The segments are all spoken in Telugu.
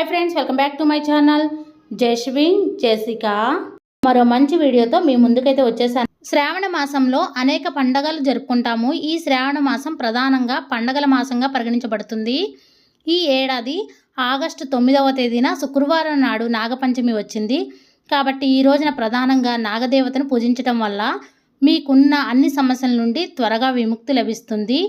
Hi friends welcome back to my channel. Jaswin Jessica మరో మంచి వీడియోతో మీ ముందుకైతే వచ్చేసాను. శ్రావణ మాసంలో అనేక పండగలు జరుపుకుంటాము. ఈ శ్రావణ మాసం ప్రధానంగా పండగల మాసంగా పరిగణించబడుతుంది. ఈ ఏడాది ఆగస్టు తొమ్మిదవ తేదీన శుక్రవారం నాడు నాగపంచమి వచ్చింది. కాబట్టి ఈ రోజున ప్రధానంగా నాగదేవతను పూజించటం వల్ల మీకున్న అన్ని సమస్యల నుండి త్వరగా విముక్తి లభిస్తుంది.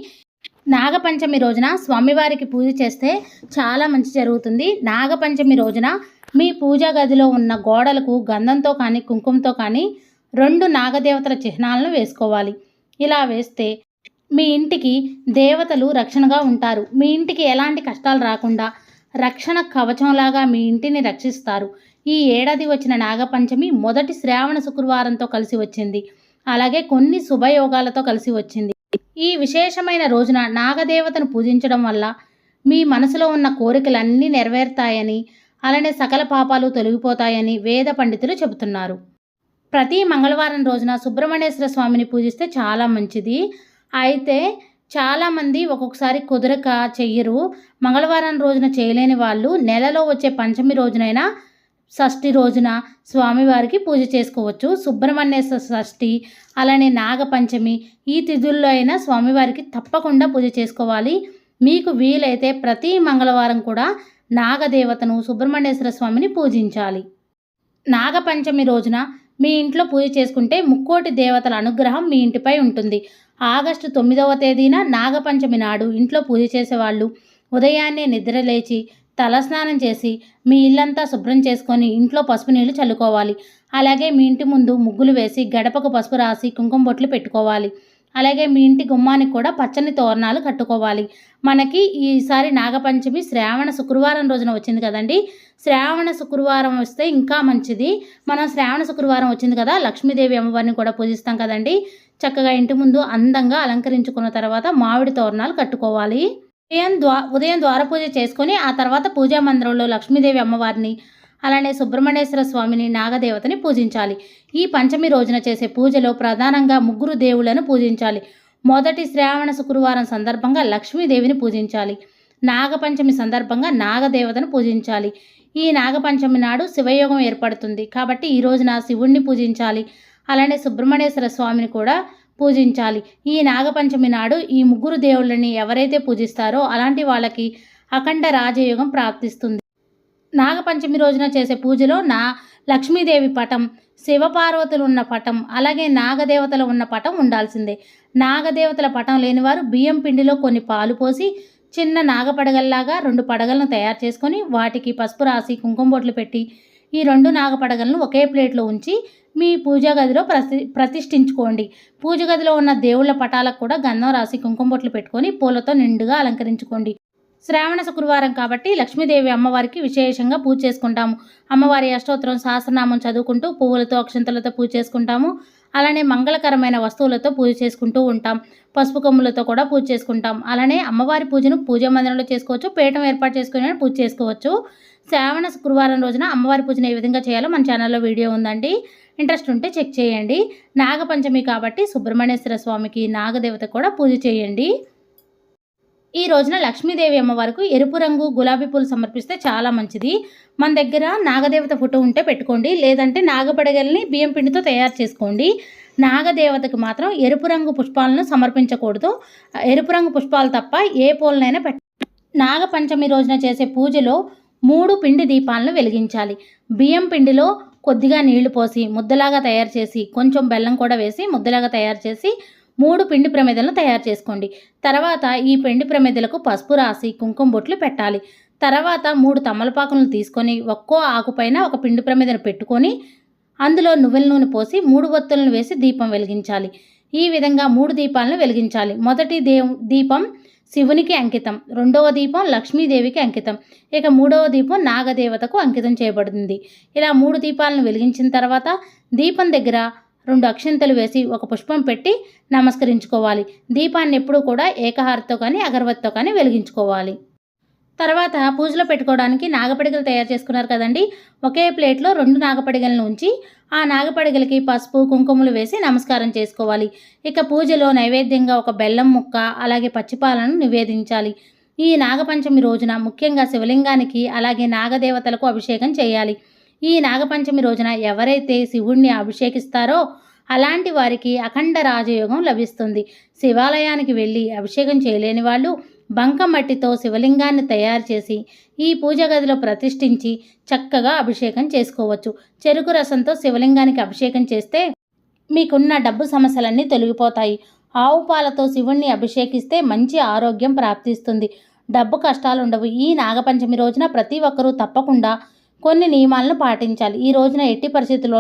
నాగపంచమి రోజున స్వామివారికి పూజ చేస్తే చాలా మంచి జరుగుతుంది. నాగపంచమి రోజున మీ పూజా గదిలో ఉన్న గోడలకు గంధంతో కానీ కుంకుమతో కానీ రెండు నాగదేవతల చిహ్నాలను వేసుకోవాలి. ఇలా వేస్తే మీ ఇంటికి దేవతలు రక్షణగా ఉంటారు. మీ ఇంటికి ఎలాంటి కష్టాలు రాకుండా రక్షణ కవచంలాగా మీ ఇంటిని రక్షిస్తారు. ఈ ఏడాది వచ్చిన నాగపంచమి మొదటి శ్రావణ శుక్రవారంతో కలిసి వచ్చింది. అలాగే కొన్ని శుభయోగాలతో కలిసి వచ్చింది. ఈ విశేషమైన రోజున నాగదేవతను పూజించడం వల్ల మీ మనసులో ఉన్న కోరికలన్నీ నెరవేరుతాయని అలానే సకల పాపాలు తొలగిపోతాయని వేద పండితులు చెబుతున్నారు. ప్రతి మంగళవారం రోజున సుబ్రహ్మణ్యేశ్వర స్వామిని పూజిస్తే చాలా మంచిది. అయితే చాలామంది ఒక్కొక్కసారి కుదరక చెయ్యరు. మంగళవారం రోజున చేయలేని వాళ్ళు నెలలో వచ్చే పంచమి రోజునైనా షష్ఠి రోజున స్వామివారికి పూజ చేసుకోవచ్చు. సుబ్రహ్మణ్యేశ్వర షష్ఠి అలానే నాగపంచమి ఈ తిథుల్లో అయినా స్వామివారికి తప్పకుండా పూజ చేసుకోవాలి. మీకు వీలైతే ప్రతి మంగళవారం కూడా నాగదేవతను సుబ్రహ్మణ్యేశ్వర స్వామిని పూజించాలి. నాగపంచమి రోజున మీ ఇంట్లో పూజ చేసుకుంటే ముక్కోటి దేవతల అనుగ్రహం మీ ఇంటిపై ఉంటుంది. ఆగస్టు తొమ్మిదవ తేదీన నాగపంచమి నాడు ఇంట్లో పూజ చేసేవాళ్ళు ఉదయాన్నే నిద్రలేచి తలస్నానం చేసి మీ ఇల్లంతా శుభ్రం చేసుకొని ఇంట్లో పసుపు నీళ్ళు చల్లుకోవాలి. అలాగే మీ ఇంటి ముందు ముగ్గులు వేసి గడపకు పసుపు రాసి కుంకుమ బొట్లు పెట్టుకోవాలి. అలాగే మీ ఇంటి గుమ్మానికి కూడా పచ్చని తోరణాలు కట్టుకోవాలి. మనకి ఈసారి నాగపంచమి శ్రావణ శుక్రవారం రోజున వచ్చింది కదండి? శ్రావణ శుక్రవారం వస్తే ఇంకా మంచిది. మనం శ్రావణ శుక్రవారం వచ్చింది కదా లక్ష్మీదేవి అమ్మవారిని కూడా పూజిస్తాం కదండి? చక్కగా ఇంటి ముందు అందంగా అలంకరించుకున్న తర్వాత మామిడి తోరణాలు కట్టుకోవాలి. ఉదయం ద్వా ఉదయం ద్వారపూజ చేసుకొని ఆ తర్వాత పూజా మందిరంలో లక్ష్మీదేవి అమ్మవారిని అలానే సుబ్రహ్మణ్యేశ్వర స్వామిని నాగదేవతని పూజించాలి. ఈ పంచమి రోజున చేసే పూజలో ప్రధానంగా ముగ్గురు దేవులను పూజించాలి. మొదటి శ్రావణ శుక్రవారం సందర్భంగా లక్ష్మీదేవిని పూజించాలి. నాగపంచమి సందర్భంగా నాగదేవతను పూజించాలి. ఈ నాగపంచమి నాడు శివయోగం ఏర్పడుతుంది కాబట్టి ఈ రోజున శివుణ్ణి పూజించాలి. అలానే సుబ్రహ్మణ్యేశ్వర స్వామిని కూడా పూజించాలి. ఈ నాగపంచమి నాడు ఈ ముగ్గురు దేవుళ్ళని ఎవరైతే పూజిస్తారో అలాంటి వాళ్ళకి అఖండ రాజయోగం ప్రాప్తిస్తుంది. నాగపంచమి రోజున చేసే పూజలో నా లక్ష్మీదేవి పటం శివపార్వతులు ఉన్న పటం అలాగే నాగదేవతలు ఉన్న పటం ఉండాల్సిందే. నాగదేవతల పటం లేనివారు బియ్యం పిండిలో కొన్ని పాలు పోసి చిన్న నాగపడగల్లాగా రెండు పడగలను తయారు చేసుకొని వాటికి పసుపు రాసి కుంకుమ బొట్లు పెట్టి ఈ రెండు నాగపడగలను ఒకే ప్లేట్లో ఉంచి మీ పూజా గదిలో ప్రతి ప్రతిష్ఠించుకోండి. పూజ గదిలో ఉన్న దేవుళ్ళ పటాలకు కూడా గంధం రాసి కుంకుమ బొట్లు పెట్టుకొని పూలతో నిండుగా అలంకరించుకోండి. శ్రావణ శుక్రవారం కాబట్టి లక్ష్మీదేవి అమ్మవారికి విశేషంగా పూజ చేసుకుంటాము. అమ్మవారి అష్టోత్తరం సహస్రనామం చదువుకుంటూ పువ్వులతో అక్షంతలతో పూజ చేసుకుంటాము. అలానే మంగళకరమైన వస్తువులతో పూజ చేసుకుంటూ ఉంటాం. పసుపు కొమ్ములతో కూడా పూజ చేసుకుంటాం. అలానే అమ్మవారి పూజను పూజా మందిరంలో చేసుకోవచ్చు. పీఠం ఏర్పాటు చేసుకుని పూజ చేసుకోవచ్చు. శ్రావణ శుక్రవారం రోజున అమ్మవారి పూజను ఏ విధంగా చేయాలో మన ఛానల్లో వీడియో ఉందండి. ఇంట్రెస్ట్ ఉంటే చెక్ చేయండి. నాగపంచమి కాబట్టి సుబ్రహ్మణ్యేశ్వర స్వామికి నాగదేవత కూడా పూజ చేయండి. ఈ రోజున లక్ష్మీదేవి అమ్మవారికి ఎరుపు రంగు గులాబీ పూలు సమర్పిస్తే చాలా మంచిది. మన దగ్గర నాగదేవత ఫోటో ఉంటే పెట్టుకోండి. లేదంటే నాగపడగల్ని బియ్యం పిండితో తయారు చేసుకోండి. నాగదేవతకు మాత్రం ఎరుపు రంగు పుష్పాలను సమర్పించకూడదు. ఎరుపు రంగు పుష్పాలు తప్ప ఏ పూలనైనా పెట్ట నాగపంచమి రోజున చేసే పూజలో మూడు పిండి దీపాలను వెలిగించాలి. బియ్యం పిండిలో కొద్దిగా నీళ్ళు పోసి ముద్దలాగా తయారు చేసి కొంచెం బెల్లం కూడా వేసి ముద్దలాగా తయారు చేసి మూడు పిండి ప్రమిదలను తయారు చేసుకోండి. తర్వాత ఈ పిండి ప్రమిదలకు పసుపు రాసి కుంకుమ బొట్లు పెట్టాలి. తర్వాత మూడు తమలపాకులను తీసుకొని ఒక్కో ఆకుపైన ఒక పిండి ప్రమిదను పెట్టుకొని అందులో నువ్వుల నూనె పోసి మూడు ఒత్తులను వేసి దీపం వెలిగించాలి. ఈ విధంగా మూడు దీపాలను వెలిగించాలి. మొదటి దే దీపం శివునికి అంకితం. రెండవ దీపం లక్ష్మీదేవికి అంకితం. ఇక మూడవ దీపం నాగదేవతకు అంకితం చేయబడింది. ఇలా మూడు దీపాలను వెలిగించిన తర్వాత దీపం దగ్గర రెండు అక్షంతలు వేసి ఒక పుష్పం పెట్టి నమస్కరించుకోవాలి. దీపాన్ని ఎప్పుడూ కూడా ఏకహారతో కానీ అగరవత్తితో కానీ వెలిగించుకోవాలి. తర్వాత పూజలో పెట్టుకోవడానికి నాగపడిగలు తయారు చేసుకున్నారు కదండి. ఒకే ప్లేట్లో రెండు నాగపడిగలను ఉంచి ఆ నాగపడగలకి పసుపు కుంకుమలు వేసి నమస్కారం చేసుకోవాలి. ఇక పూజలో నైవేద్యంగా ఒక బెల్లం ముక్క అలాగే పచ్చిపాలను నివేదించాలి. ఈ నాగపంచమి రోజున ముఖ్యంగా శివలింగానికి అలాగే నాగదేవతలకు అభిషేకం చేయాలి. ఈ నాగపంచమి రోజున ఎవరైతే శివుణ్ణి అభిషేకిస్తారో అలాంటి వారికి అఖండ రాజయోగం లభిస్తుంది. శివాలయానికి వెళ్ళి అభిషేకం చేయలేని వాళ్ళు బంకమట్టితో శివలింగాన్ని తయారు చేసి ఈ పూజ గదిలో ప్రతిష్ఠించి చక్కగా అభిషేకం చేసుకోవచ్చు. చెరుకు రసంతో శివలింగానికి అభిషేకం చేస్తే మీకున్న డబ్బు సమస్యలన్నీ తొలగిపోతాయి. ఆవు పాలతో శివుణ్ణి అభిషేకిస్తే మంచి ఆరోగ్యం ప్రాప్తిస్తుంది. డబ్బు కష్టాలు ఉండవు ఈ నాగపంచమి రోజున ప్రతి ఒక్కరూ తప్పకుండా కొన్ని నియమాలను పాటించాలి. ఈ రోజున ఎట్టి పరిస్థితుల్లో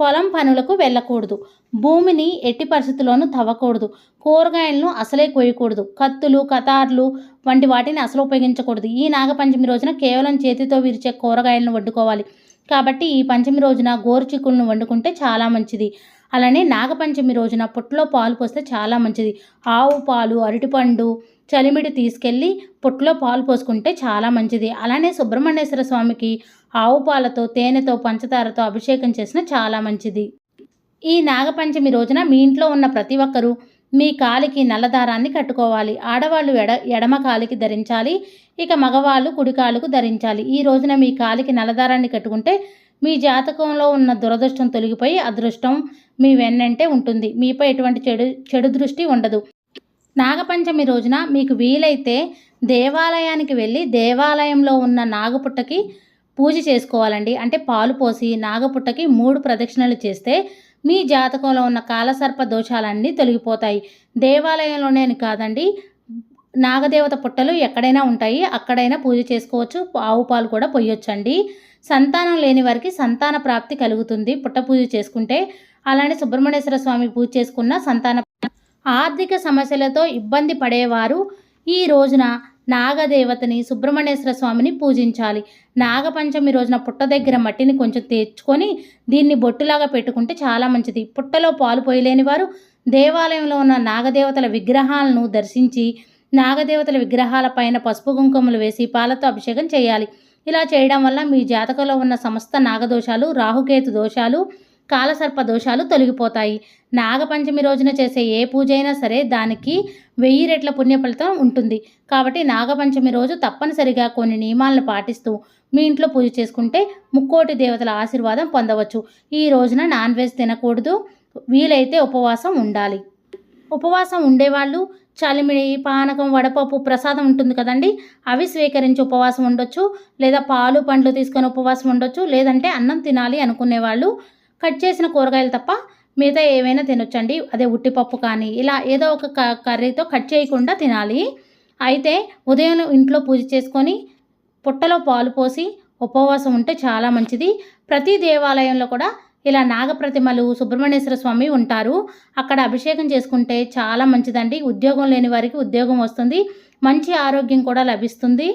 పొలం పనులకు వెళ్ళకూడదు. భూమిని ఎట్టి పరిస్థితుల్లోనూ తవ్వకూడదు. కూరగాయలను అసలే కోయకూడదు కత్తులు కతార్లు వంటి వాటిని అసలు ఉపయోగించకూడదు. ఈ నాగపంచమి రోజున కేవలం చేతితో విరిచే కూరగాయలను వండుకోవాలి. కాబట్టి ఈ పంచమి రోజున గోరు చిక్కులను వండుకుంటే చాలా మంచిది. అలానే నాగపంచమి రోజున పుట్టలో పాలు పోస్తే చాలా మంచిది. ఆవు పాలు అరటిపండు చలిమిడి తీసుకెళ్ళి పుట్టలో పాలు పోసుకుంటే చాలా మంచిది. అలానే సుబ్రహ్మణ్యేశ్వర స్వామికి ఆవు పాలతో తేనెతో పంచదారతో అభిషేకం చేసిన చాలా మంచిది. ఈ నాగపంచమి రోజున మీ ఇంట్లో ఉన్న ప్రతి ఒక్కరూ మీ కాలికి నల్లదారాన్ని కట్టుకోవాలి. ఆడవాళ్ళు ఎడ ఎడమ కాలికి ధరించాలి. ఇక మగవాళ్ళు కుడి కాలుకు ధరించాలి. ఈ రోజున మీ కాలికి నల్లదారాన్ని కట్టుకుంటే మీ జాతకంలో ఉన్న దురదృష్టం తొలగిపోయి అదృష్టం మీ వెన్నంటే ఉంటుంది. మీపై ఎటువంటి చెడు చెడు దృష్టి ఉండదు. నాగపంచమి రోజున మీకు వీలైతే దేవాలయానికి వెళ్ళి దేవాలయంలో ఉన్న నాగపుట్టకి పూజ చేసుకోవాలండి. అంటే పాలు పోసి నాగపుట్టకి మూడు ప్రదక్షిణలు చేస్తే మీ జాతకంలో ఉన్న కాలసర్ప దోషాలన్నీ తొలగిపోతాయి. దేవాలయంలోనే కాదండి నాగదేవత పుట్టలు ఎక్కడైనా ఉంటాయి. అక్కడైనా పూజ చేసుకోవచ్చు. ఆవు పాలు కూడా పొయ్యొచ్చండి సంతానం లేని వారికి సంతాన ప్రాప్తి కలుగుతుంది. పుట్ట పూజ చేసుకుంటే అలానే సుబ్రహ్మణ్యేశ్వర స్వామి పూజ చేసుకున్న సంతాన ఆర్థిక సమస్యలతో ఇబ్బంది పడేవారు ఈ రోజున నాగదేవతని సుబ్రహ్మణ్యేశ్వర స్వామిని పూజించాలి. నాగపంచమి రోజున పుట్ట దగ్గర మట్టిని కొంచెం తెచ్చుకొని దీన్ని బొట్టులాగా పెట్టుకుంటే చాలా మంచిది. పుట్టలో పాలు పోయలేని వారు దేవాలయంలో ఉన్న నాగదేవతల విగ్రహాలను దర్శించి నాగదేవతల విగ్రహాల పైన పసుపు కుంకుమలు వేసి పాలతో అభిషేకం చేయాలి. ఇలా చేయడం వల్ల మీ జాతకంలో ఉన్న సమస్త నాగదోషాలు రాహుకేతు దోషాలు కాలసర్ప దోషాలు తొలగిపోతాయి. నాగపంచమి రోజున చేసే ఏ పూజ అయినా సరే దానికి వెయ్యి రెట్ల పుణ్య ఫలితం ఉంటుంది. కాబట్టి నాగపంచమి రోజు తప్పనిసరిగా కొన్ని నియమాలను పాటిస్తూ మీ ఇంట్లో పూజ చేసుకుంటే ముక్కోటి దేవతల ఆశీర్వాదం పొందవచ్చు. ఈ రోజున నాన్ వెజ్ తినకూడదు. వీలైతే ఉపవాసం ఉండాలి. ఉపవాసం ఉండేవాళ్ళు. చలిమిడి పానకం వడపప్పు ప్రసాదం ఉంటుంది కదండి. అవి స్వీకరించి ఉపవాసం ఉండొచ్చు. లేదా పాలు పండ్లు తీసుకొని ఉపవాసం ఉండొచ్చు. లేదంటే అన్నం తినాలి అనుకునే వాళ్ళు కట్ చేసిన కూరగాయలు తప్ప మిగతా ఏవైనా తినొచ్చండి. అదే ఉట్టిపప్పు కానీ ఇలా ఏదో ఒక క కర్రీతో కట్ చేయకుండా తినాలి. అయితే ఉదయం ఇంట్లో పూజ చేసుకొని పుట్టలో పాలు పోసి ఉపవాసం ఉంటే చాలా మంచిది. ప్రతి దేవాలయంలో కూడా ఇలా నాగప్రతిమలు సుబ్రహ్మణ్యేశ్వర స్వామి ఉంటారు. అక్కడ అభిషేకం చేసుకుంటే చాలా మంచిదండి. ఉద్యోగం లేని వారికి ఉద్యోగం వస్తుంది. మంచి ఆరోగ్యం కూడా లభిస్తుంది.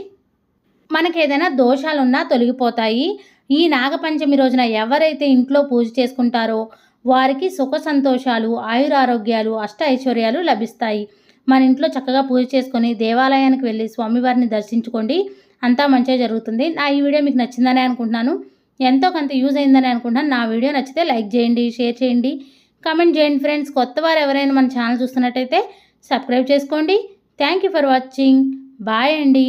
మనకి ఏదైనా దోషాలున్నా తొలగిపోతాయి. ఈ నాగపంచమి రోజున ఎవరైతే ఇంట్లో పూజ చేసుకుంటారో వారికి సుఖ సంతోషాలు ఆయురారోగ్యాలు అష్ట ఐశ్వర్యాలు లభిస్తాయి. మన ఇంట్లో చక్కగా పూజ చేసుకొని దేవాలయానికి వెళ్ళి స్వామివారిని దర్శించుకోండి. అంతా మంచిగా జరుగుతుంది. నా ఈ వీడియో మీకు నచ్చిందని అనుకుంటున్నాను. ఎంతో కొంత యూజ్ అయిందని అనుకుంటాను నా వీడియో నచ్చితే లైక్ చేయండి షేర్ చేయండి. కామెంట్ చేయండి ఫ్రెండ్స్. కొత్త వారు ఎవరైనా మన ఛానల్ చూస్తున్నట్టయితే సబ్స్క్రైబ్ చేసుకోండి. Thank you for watching. Bye అండి.